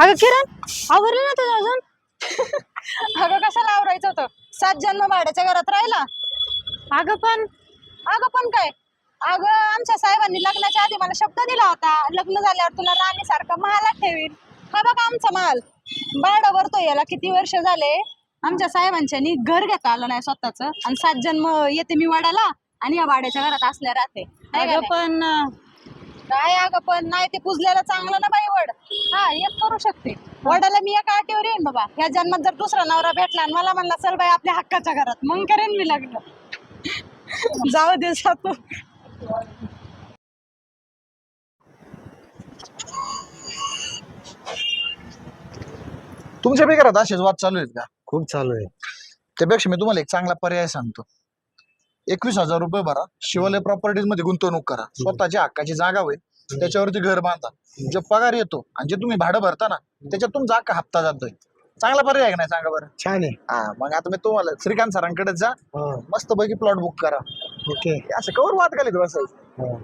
अगं किरण आवरलं ना तुझं अजून? अगं कशाला आवरायचं होतं? सात जन्म भाड्याच्या घरात राहिला. अगं पण अगं पण काय? अगं आमच्या साहेबांनी लग्नाच्या आधी मला शब्द दिला होता. लग्न झाल्यावर तुला राणीसारखं महालात ठेवीन. हा बघा आमचा माल भाडं भरतो याला किती वर्ष झाले? आमच्या साहेबांच्यानी घर घेता आलं नाही स्वतःच. आणि सात जन्म येते मी वाड्याला आणि या भाड्याच्या घरात असल्या राहते. अगं? पण काय अगं पण नाही ते पुजल्याला चांगलं ना बाई वड. करू शकते. वडाला मी एका अटीवर येईन बाबा. ह्या जन्मात जर दुसरा नवरा भेटला आणि मला म्हणला चल बाई आपल्या हक्काच्या घरात. मग करेन मी लग्न. जाऊ दे जातो. तुमच्या बेकारात असेच वाद चालू आहेत का? खूप चालू आहे त्यापेक्षा मी तुम्हाला एक चांगला पर्याय सांगतो. एकवीस हजार रुपये भरा. शिवालय प्रॉपर्टीजमध्ये गुंतवणूक करा. स्वतःच्या हक्काची जागा होईल त्याच्यावरती घर बांधा. जो पगार येतो आणि जे तुम्ही भाडं भरता ना त्याच्यात तुमचा हक्क हप्ता जातोय. चांगला पर्याय का नाही सांगा बरं? छान आहे. हा मग आता मी तुम्हाला श्रीकांत सरांकडे जा. मस्त पैकी प्लॉट बुक करा. ओके. असं कवर वाद घालीत बसायचं.